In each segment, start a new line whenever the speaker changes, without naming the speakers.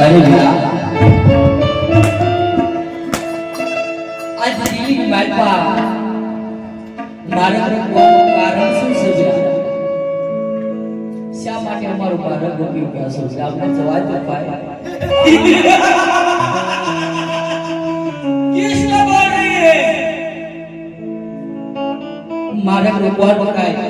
અરે વીરા આજ દિલ્હી માલપા મારા રખવાનું કારણ શું છે વીરા શા માટે અમારું ભારત ગોપી પ્યાસો છે આપણે જવા તો પાય
किसने बोल रही है
મારા રખવાનું કાંઈ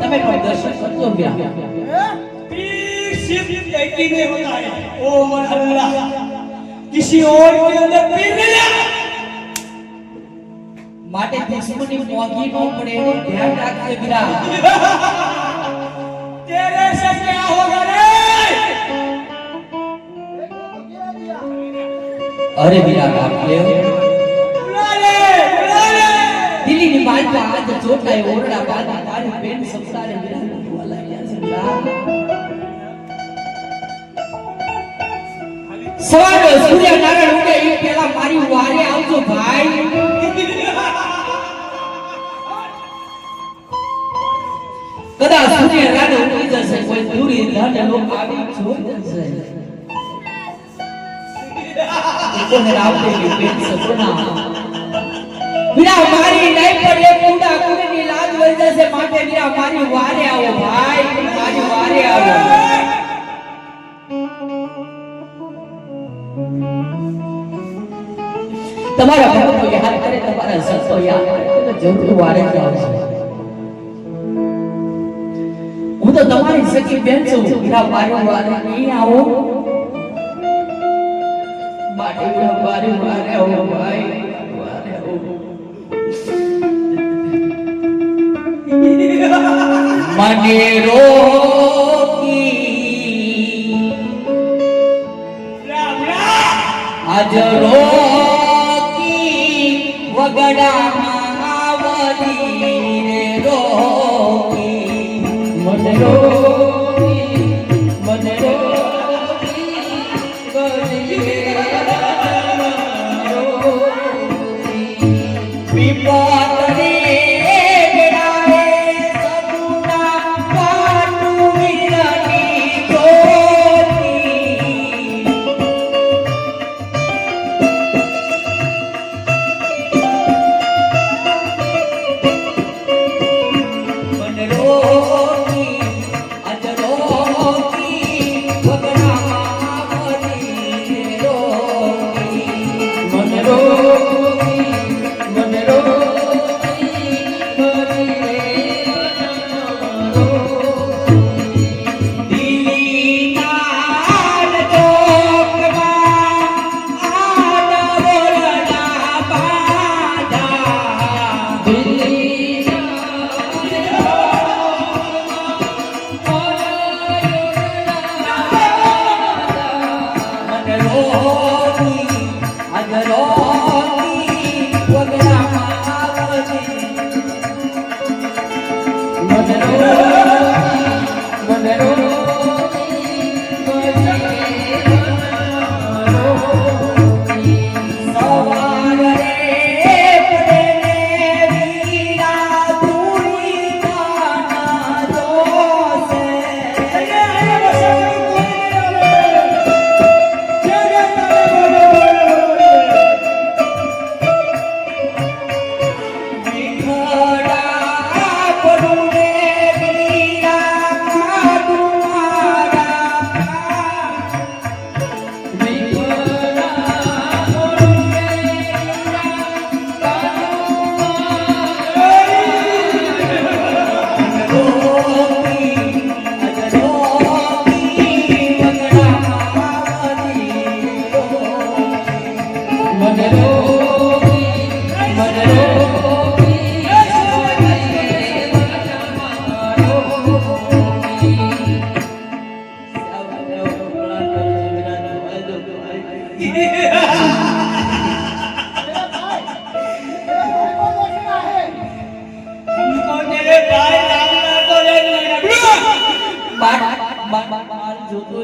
તમે પણ દર્શન કરજો વીરા
पीर सिर्फ लड़की में होता है ओ अल्लाह किसी और के अंदर पीर नहीं है
માટે દુશ્મની મોંઘી ન પડે એનું ધ્યાન રાખજે વીરા
तेरे से क्या होगा रे
અરે વીરા રાખલે
बुला
આજ જોટાય ઓરડા બાદ તારી બેન સંસારે વીરા જોવા લાગ્યા છે. સવારે સૂર્યનારાયણ ઉગે એ પહેલા મારી વારે આવજો ભાઈ. કદાચ સૂર્યનારાયણ ઉગી જશે, કોઈ દૂરી વીરા મારી નહીં પડે કુડા કુડીની લાજ વઈ જશે માટે વીરા મારી વારે આવો ભાઈ મારી વારે આવો તમારા ભક્તો યાદ કરે તમારા સંતો યાદ કરે તો જરૂર વારે જ આવશે હું તો તમારી સખી બેન છું વીરા મારી વારે નહીં આવો માટે વીરા મારી વારે આવો ભાઈ મને રોકી. આજ રોકી વગડાના વડીને રોકી. મને રોકી મને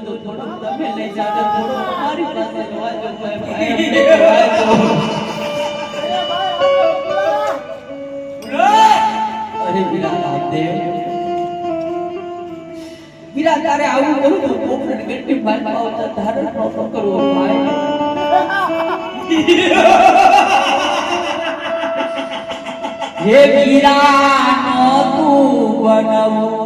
તો થોડો તમે લઈ જાજો, થોડો મારી પાસે આવું કરું તો પોપટ ગટ્ટી કરવો ભાઈ હે વીરા નહોતું બનાવું.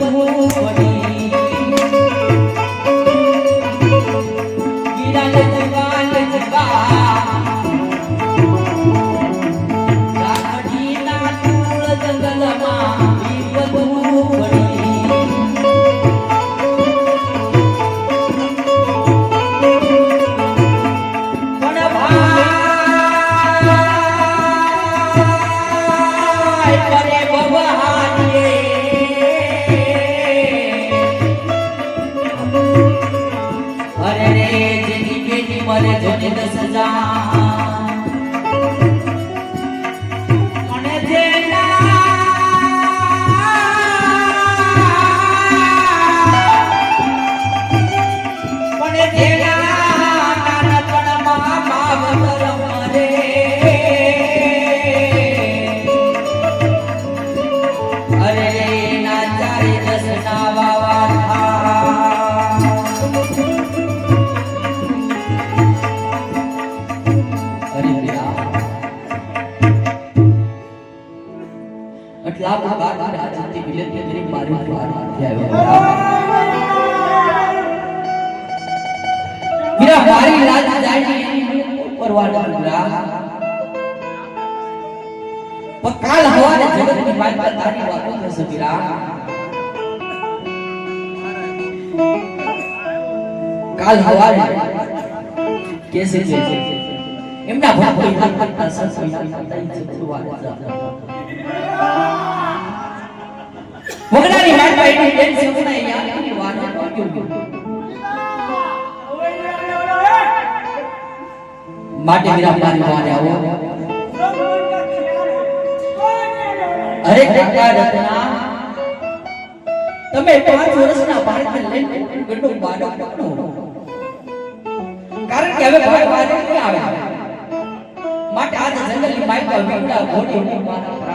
বলব આટલા બધા બાર રાજ્યથી વિલેજને કરી મારી વાર આવ્યો વીરા મારી લાજ જાય પરવા વીરા પણ કાલ હવારે જગતની માતા તારી વાતો થશે વીરા કાલ હવારે કેસે છે એમના ભક્તો યાદ કરતા સંતો યાદ કરતા ઈ ચતુર્વાર વગડાની માતા એની બેન સગુણા યાદ કરી માટે મારી વારે આવો. અરે કાકા રત્ના. તમે પાંચ વર્ષના બાળકને લઈને ગડો બાળક પકડો કારણ કે હવે ભાઈ આવે. માટે મારા